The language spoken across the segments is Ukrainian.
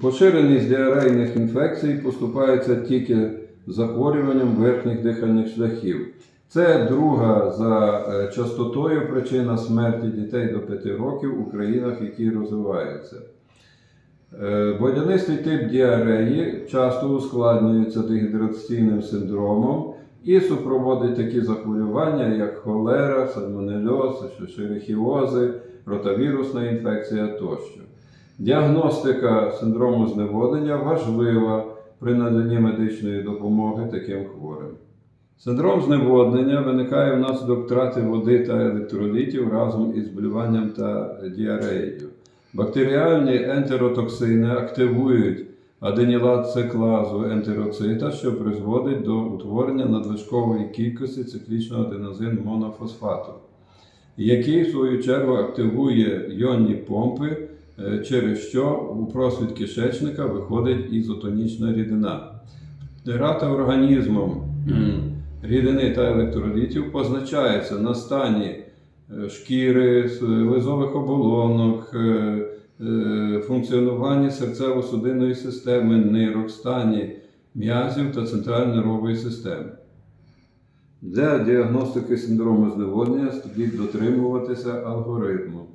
Поширеність діарейних інфекцій поступається тільки захворюванням верхніх дихальних шляхів. Це друга за е, частотою причина смерті дітей до 5 років у країнах, які розвиваються. Е, Водянистий тип діареї часто ускладнюється дегідраційним синдромом і супроводить такі захворювання, як холера, сальмонельоз, шерехіози, ротавірусна інфекція тощо. Діагностика синдрому зневоднення важлива при наданні медичної допомоги таким хворим. Синдром зневоднення виникає внаслідок втрати води та електролітів разом із болюванням та діареєю. Бактеріальні ентеротоксини активують аденілат циклазу ентероцита, що призводить до утворення надлишкової кількості циклічного аденозин монофосфату, який в свою чергу активує йонні помпи, через що у просвіт кишечника виходить ізотонічна рідина. Втрата організмом рідини та електролітів позначається на стані е, шкіри, лизових оболонок, е, е, функціонуванні серцево-судинної системи, нирок, стані м'язів та центрально-нервової системи. Для діагностики синдрому зневоднення слід дотримуватися алгоритму.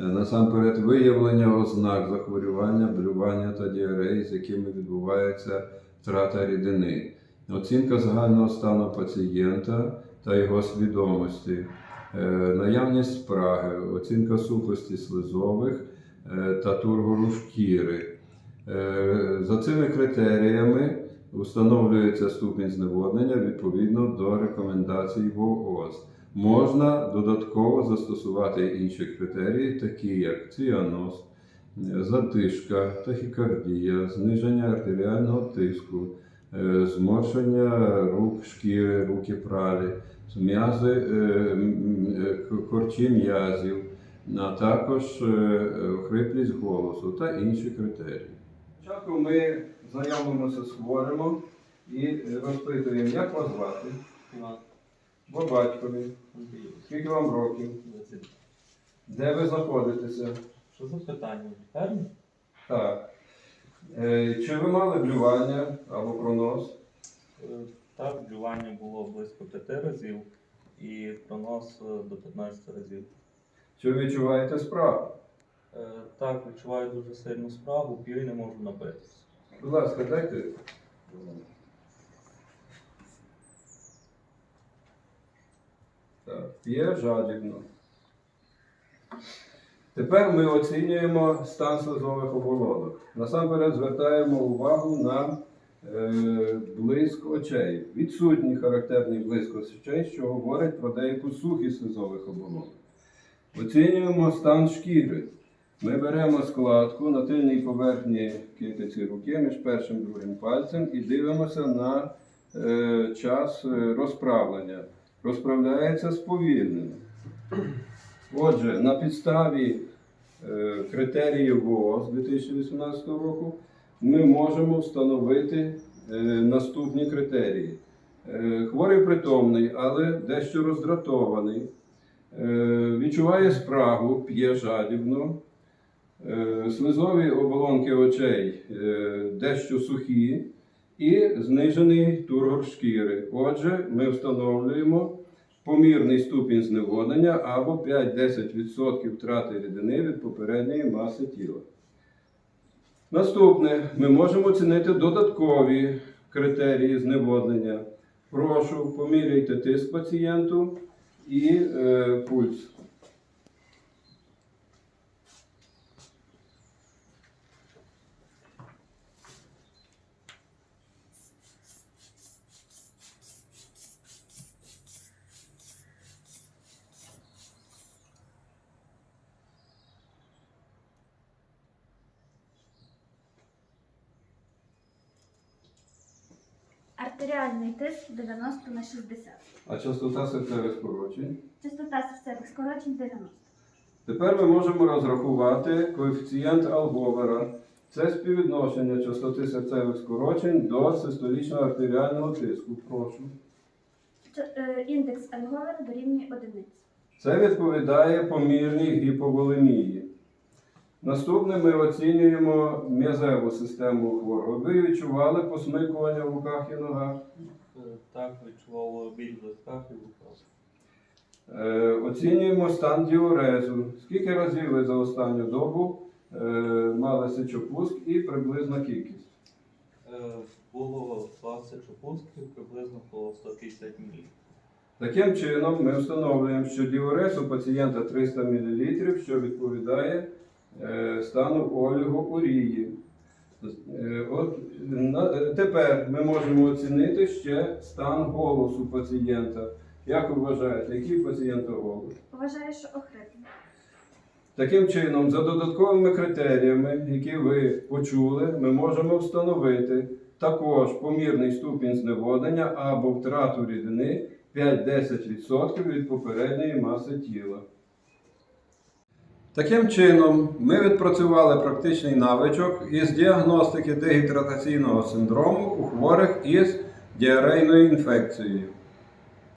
Е, Насамперед, виявлення ознак захворювання, блювання та діареї, з якими відбувається втрата рідини, оцінка загального стану пацієнта та його свідомості, е, наявність спраги, оцінка сухості слизових е, та тургору шкіри. За цими критеріями встановлюється ступінь зневоднення відповідно до рекомендацій ВООЗ. Можна додатково застосувати інші критерії, такі як ціаноз, задишка, тахікардія, зниження артеріального тиску, е, зморшення рук, шкіри, руки пралі, м'язи, е, е, корчі м'язів, а також хриплість голосу та інші критерії. Спочатку ми знайомимося з хворим і розпитуємо, як вас звати, по батькові, скільки вам років, де ви знаходитеся. Що за питання? Лікарня? Так. Е, Чи ви мали блювання або пронос? Е, Так, блювання було близько 5 разів і пронос е, до 15 разів. Чи ви відчуваєте справу? Е, Так, відчуваю дуже сильну спрагу, п'ю і не можу напитися. Будь ласка, дайте. Так, п'є жадібно. Тепер ми оцінюємо стан слизових оболонок. Насамперед звертаємо увагу на е, блиск очей. Відсутній характерний блиск очей, що говорить про деяку сухість слизових оболонок. Оцінюємо стан шкіри. Ми беремо складку на тильній поверхні китиці руки між першим і другим пальцем і дивимося на е, час е, розправлення. Розправляється сповільнено. Отже, на підставі е, критеріїв ВООЗ 2018 року ми можемо встановити е, наступні критерії. Е, хворий притомний, але дещо роздратований, е, відчуває спрагу, п'є жадібно. Е, Слизові оболонки очей е, дещо сухі і знижений тургор шкіри. Отже, ми встановлюємо помірний ступінь зневоднення або 5-10% втрати рідини від попередньої маси тіла. Наступне, ми можемо оцінити додаткові критерії зневоднення. Прошу, поміряйте тиск пацієнту і е, пульс. Артеріальний тиск 90 на 60. А частота серцевих скорочень. Частота серцевих скорочень 90. Тепер ми можемо розрахувати коефіцієнт Алговера. Це співвідношення частоти серцевих скорочень до систолічного артеріального тиску. Прошу. Ч- е, Індекс Альговера дорівнює одиниці. Це відповідає помірній гіповолемії. Наступне ми оцінюємо м'язеву систему хворого. Ви відчували посмикування в руках і ногах? Так, відчував біль в висках і в руках. Е, Оцінюємо стан діурезу. Скільки разів ви за останню добу е, мали сечопуск і приблизна кількість? Е, Було 20 опусків, приблизно по 150 мл. Таким чином, ми встановлюємо, що діурез у пацієнта 300 мл, що відповідає стану олігоурії. Е, От, е, тепер ми можемо оцінити ще стан голосу пацієнта. Як ви вважаєте, який у пацієнта голос? Вважаю, що охрипне. Таким чином, за додатковими критеріями, які ви почули, ми можемо встановити також помірний ступінь зневоднення або втрату рідини 5-10% від попередньої маси тіла. Таким чином, ми відпрацювали практичний навичок із діагностики дегідратаційного синдрому у хворих із діарейною інфекцією.